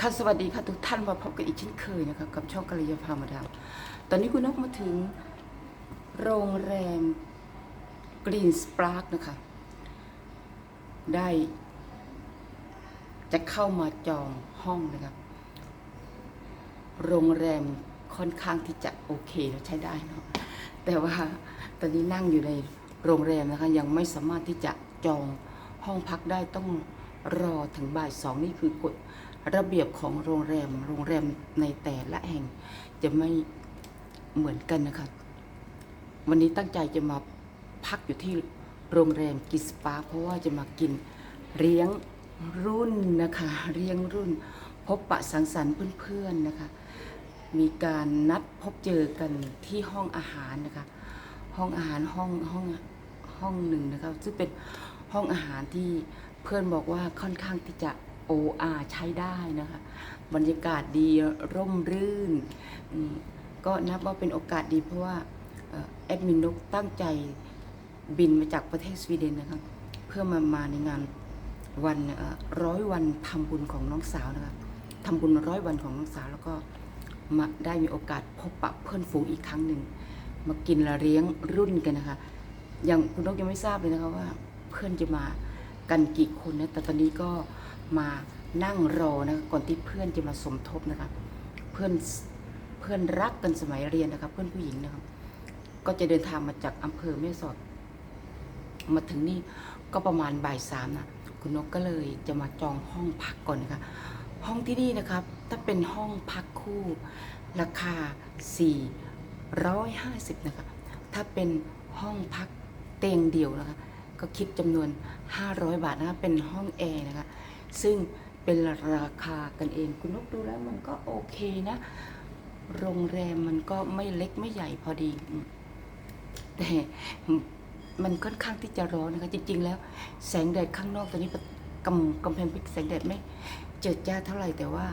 ค่ะสวัสดีค่ะทุกท่านมาพบกันอีกเช่นเคยนะคะกับช่องกัลยาพามาดามตอนนี้คุณนกมาถึงโรงแรมกรีนสปาร์กนะคะ ได้ จะเข้ามาจองห้องนะครับ โรงแรมค่อนข้างที่จะโอเคแล้วใช้ได้เนาะแต่ว่าตอนนี้นั่งอยู่ในโรงแรมนะคะ ยังไม่สามารถที่จะจองห้องพักได้ต้องรอถึงบ่ายสองนี่คือกฎ ระเบียบของโรงแรม โรงแรมในแต่ละแห่ง จะไม่เหมือนกันนะคะ วันนี้ตั้งใจจะมาพักอยู่ที่โรงแรมกิสปาเพราะว่าจะมากินเลี้ยงรุ่นนะคะเลี้ยงรุ่น พบปะสังสรรค์เพื่อนๆนะคะ มีการนัดพบเจอกันที่ห้องอาหารนะคะ ห้องอาหารห้องห้องห้องหนึ่งนะคะซึ่งเป็นห้องอาหารที่เพื่อนบอกว่าค่อนข้างที่จะ โออาใช้ได้นะคะ บรรยากาศดีร่มรื่น ก็นับว่าเป็นโอกาสดีเพราะว่าแอดมินนกตั้งใจบินมาจากประเทศสวีเดนนะคะ เพื่อมามาในงานวันร้อยวันทำบุญของน้องสาวนะคะทำบุญร้อยวันของน้องสาวแล้วก็มาได้มีโอกาสพบปะเพื่อนฝูงอีกครั้งหนึ่งมากินละเลี้ยงรุ่นกันนะคะยังคุณนกยังไม่ทราบเลยนะคะว่าเพื่อนจะมากันกี่คนนะแต่ตอนนี้ก็ มานั่งรอนะคะก่อนที่เพื่อนจะมาสมทบนะคะเพื่อนเพื่อนรักกันสมัยเรียนนะคะเพื่อนผู้หญิงนะคะก็จะเดินทางมาจากอำเภอแม่สอด มาถึงนี่ก็ประมาณบ่ายสามนะคุณนกก็เลยจะมาจองห้องพักก่อนนะคะห้องที่นี่นะครับ ถ้าเป็นห้องพักคู่ ราคา 450 นะคะ ถ้าเป็นห้องพักเตียงเดี่ยวนะคะ ก็คิดจำนวน 500 บาทนะคะ เป็นห้องแอร์นะคะ ซึ่งเป็นราคากันเอง คุณนกดูแล้วมันก็โอเคนะ โรงแรมมันก็ไม่เล็กไม่ใหญ่พอดี แต่มันค่อนข้างที่จะร้อนนะคะ จริง ๆ แล้ว แสงแดดข้างนอกตอนนี้กำกำแพงพชรแสงแดดไม่เจิดจ้าเท่าไหร่แต่ว่า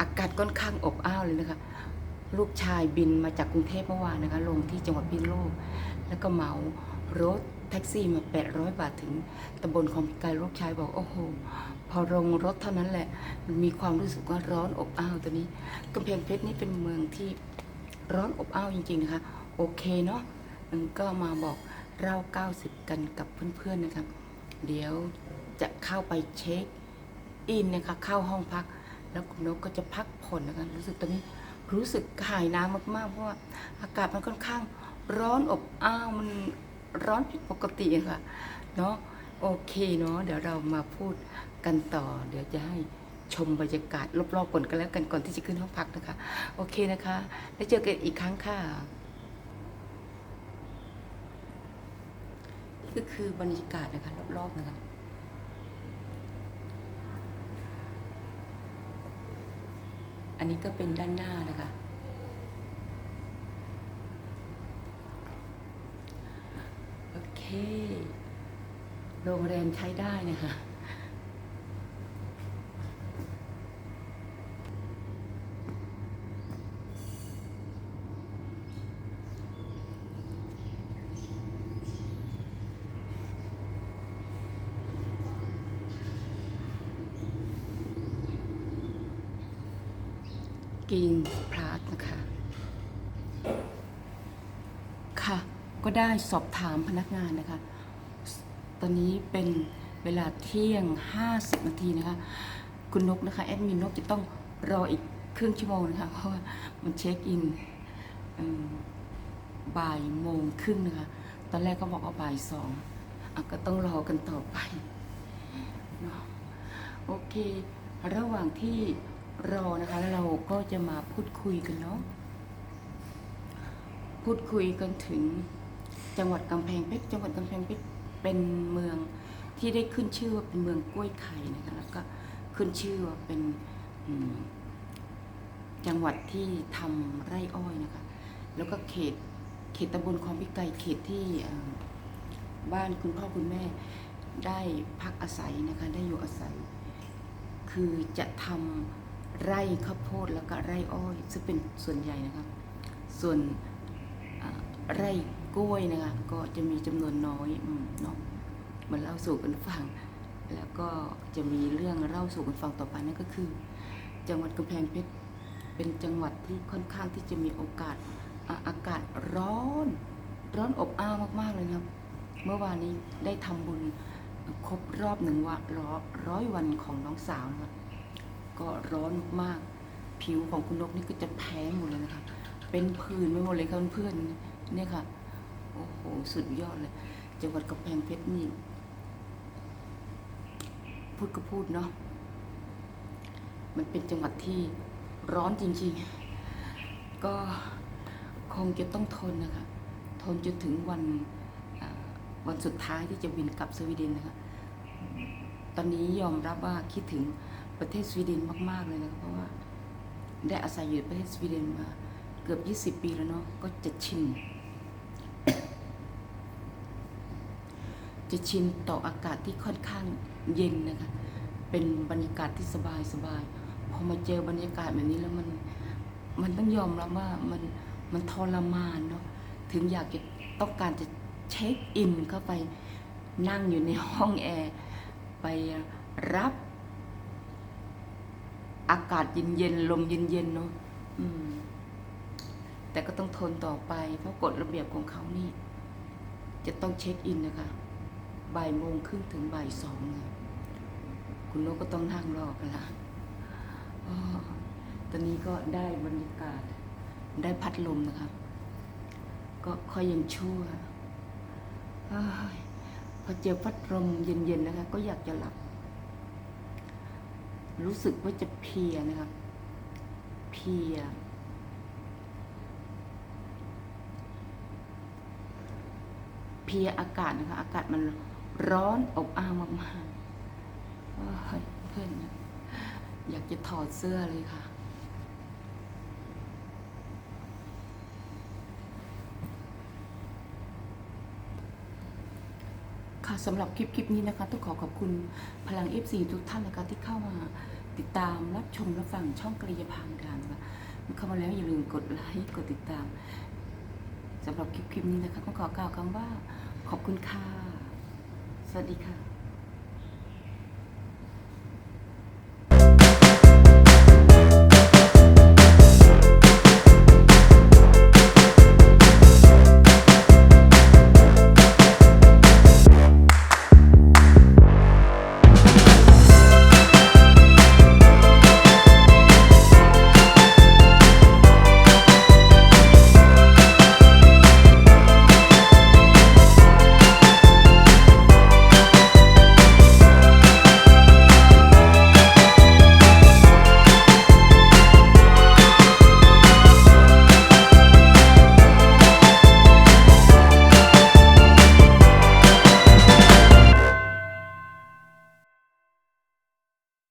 อากาศค่อนข้างอบอ้าวเลยนะคะ ลูกชายบินมาจากกรุงเทพเมื่อวานนะคะ ลงที่จังหวัดพิษณุโลกแล้วก็เหมารถ แท็กซี่มา 800 บาทถึงตำบลคลองพิกายลูกชายบอกโอ้โห พอลงรถเท่านั้นแหละ มันมีความรู้สึกว่าร้อนอบอ้าวตัวนี้กำแพงเพชรนี่เป็นเมืองที่ร้อนอบอ้าวจริงๆนะคะ โอเคเนาะก็มาบอกเล่า90 กันกับเพื่อนๆนะครับ เดี๋ยวจะเข้าไปเช็คอินนะคะเข้าห้องพัก แล้วคุณนกก็จะพักผ่อนนะคะรู้สึกตอนนี้รู้สึกหายน้ำมากๆ เพราะว่าอากาศมันค่อนข้างร้อนอบอ้าวมัน ร้อนผิดปกติอะค่ะเนาะโอเคเนาะเดี๋ยวเรามาพูดกันต่อ เดี๋ยวจะให้ชมบรรยากาศรอบๆก่อนกันแล้วกันก่อนที่จะขึ้นห้องพักนะคะ โอเคนะคะ แล้วเจอกันอีกครั้งค่ะก็คือบรรยากาศนะคะรอบๆนะคะอันนี้ก็เป็นด้านหน้านะคะ โอเคโรงแรมใช้ได้นะคะกินพลาสนะคะ ค่ะ ก็ได้สอบถามพนักงานนะคะ ตอนนี้เป็นเวลาเที่ยง 50 นาทีนะคะ คุณนกนะคะแอดมินนกจะต้องรออีกครึ่งชั่วโมงนะคะ เพราะว่ามันเช็คอินบ่ายโมงครึ่งนะคะ ตอนแรกก็บอกว่าบ่ายสองอก็ต้องรอกันต่อไปเนาะโอเค ระหว่างที่รอนะคะ เราก็จะมาพูดคุยกันเนาะ พูดคุยกันถึง จังหวัดกำแพงเพชรจังหวัดกำแพงเพชรเป็นเมืองที่ได้ขึ้นชื่อว่าเป็นเมืองกล้วยไข่นะคะแล้วก็ขึ้นชื่อว่าเป็นจังหวัดที่ทำไร่อ้อยนะคะแล้วก็เขตเขตตำบลคลองพิไกเขตที่บ้านคุณพ่อคุณแม่ได้พักอาศัยนะคะได้อยู่อาศัย คือจะทำไร่ข้าวโพดแล้วก็ไร่อ้อย ซึ่งเป็นส่วนใหญ่นะครับส่วนไร่ กล้วยนะคะ ก็จะมีจำนวนน้อยเนาะเหมือนเล่าสู่กันฟัง แล้วก็จะมีเรื่องเล่าสู่กันฟังต่อไปนั่นก็คือ จังหวัดกำแพงเพชรเป็นจังหวัดที่ค่อนข้างที่จะมีโอกาสอากาศร้อน ร้อนอบอ้าวมากๆเลยนะครับ เมื่อวานนี้ได้ทำบุญครบรอบหนึ่งวันร้อยร้อยวันของน้องสาวนะครับก็ร้อนมากผิวของคุณนกนี่ก็จะแพ้หมดเลยนะคะเป็นผื่นไปหมดเลยค่ะเพื่อนๆเนี่ยค่ะ อ้โหสุดยอดเลย จังหวัดกำแพงเพชรนี่พูดก็พูดเนาะมันเป็นจังหวัดที่ร้อนจริงๆ ก็คงจะต้องทนนะคะทนจนถึงวันวันสุดท้ายที่จะบินกลับสวีเดนนะคะตอนนี้ยอมรับว่าคิดถึงประเทศสวีเดนมากๆเลยนะคะเพราะว่าได้อาศัยอยู่ประเทศสวีเดนมาเกือบ 20 ปีแล้วเนาะก็จะชิน จะชินต่ออากาศที่ค่อนข้างเย็นนะคะ เป็นบรรยากาศที่สบายสบายพอมาเจอบรรยากาศแบบนี้แล้วมัน มันต้องยอมรับว่ามันมันทรมานเนาะถึงอยากจะต้องการจะเช็คอินเข้าไปนั่งอยู่ในห้องแอร์ไปรับอากาศเย็นๆลมเย็นๆเนาะแต่ก็ต้องทนต่อไปเพราะกฎระเบียบของเขานี่ จะต้องเช็คอินนะคะ บ่ายโมงครึ่งถึงบ่ายสองเนี่ยคุณนกก็ต้องนั่งรอกันละตอนนี้ก็ได้บรรยากาศได้พัดลมนะคะก็ค่อยยังชั่วอพอเจอพัดลมเย็นๆนะคะ ก็อยากจะหลับ รู้สึกว่าจะเพียนะคะเพียเพียอากาศนะคะอากาศมัน ร้อนอบอ้าวมากๆเพื่อนอยากจะถอดเสื้อเลยค่ะ ค่ะสำหรับคลิปคลิปนี้นะคะต้องขอขอบคุณพลัง FC ทุกท่านนะคะที่เข้ามาติดตามรับชมรับฟังช่องกริยาพังการนะคะเข้ามาแล้วอย่าลืมกดไลค์กดติดตามสำหรับคลิปคลิปนี้นะคะต้องขอกล่าวคำว่าขอบคุณค่ะ สวัสดีค่ะ